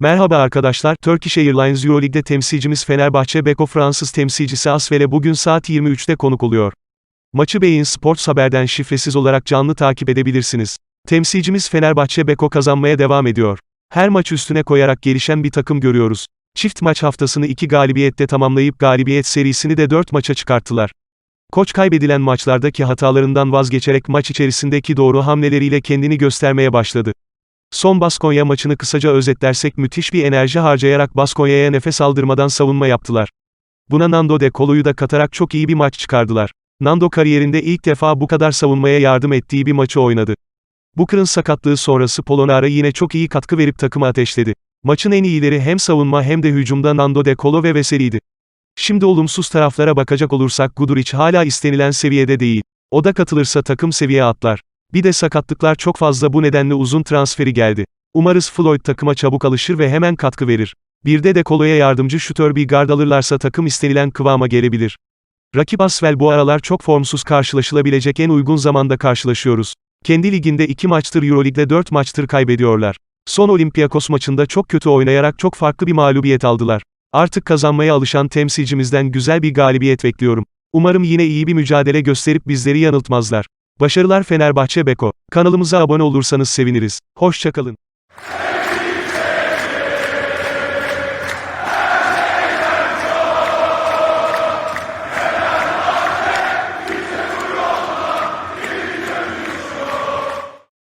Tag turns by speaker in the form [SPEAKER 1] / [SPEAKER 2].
[SPEAKER 1] Merhaba arkadaşlar, Turkish Airlines Euroleague'de temsilcimiz Fenerbahçe Beko Fransız temsilcisi Asfel'e bugün saat 23'te konuk oluyor. Maçı Beyin Sports Haber'den şifresiz olarak canlı takip edebilirsiniz. Temsilcimiz Fenerbahçe Beko kazanmaya devam ediyor. Her maç üstüne koyarak gelişen bir takım görüyoruz. Çift maç haftasını iki galibiyette tamamlayıp galibiyet serisini de 4 maça çıkarttılar. Koç kaybedilen maçlardaki hatalarından vazgeçerek maç içerisindeki doğru hamleleriyle kendini göstermeye başladı. Son Baskonya maçını kısaca özetlersek müthiş bir enerji harcayarak Baskonya'ya nefes aldırmadan savunma yaptılar. Buna Nando De Colo'yu da katarak çok iyi bir maç çıkardılar. Nando kariyerinde ilk defa bu kadar savunmaya yardım ettiği bir maçı oynadı. Booker'ın sakatlığı sonrası Polonara yine çok iyi katkı verip takımı ateşledi. Maçın en iyileri hem savunma hem de hücumda Nando De Colo ve Veseli'ydi. Şimdi olumsuz taraflara bakacak olursak Guduric hala istenilen seviyede değil. O da katılırsa takım seviye atlar. Bir de sakatlıklar çok fazla bu nedenle uzun transferi geldi. Umarız Floyd takıma çabuk alışır ve hemen katkı verir. Bir de De Colo'ya yardımcı şütör bir gard alırlarsa takım istenilen kıvama gelebilir. Rakip Asvel bu aralar çok formsuz karşılaşılabilecek en uygun zamanda karşılaşıyoruz. Kendi liginde 2 maçtır Euroleague'de 4 maçtır kaybediyorlar. Son Olympiakos maçında çok kötü oynayarak çok farklı bir mağlubiyet aldılar. Artık kazanmaya alışan temsilcimizden güzel bir galibiyet bekliyorum. Umarım yine iyi bir mücadele gösterip bizleri yanıltmazlar. Başarılar Fenerbahçe Beko. Kanalımıza abone olursanız seviniriz. Hoşçakalın.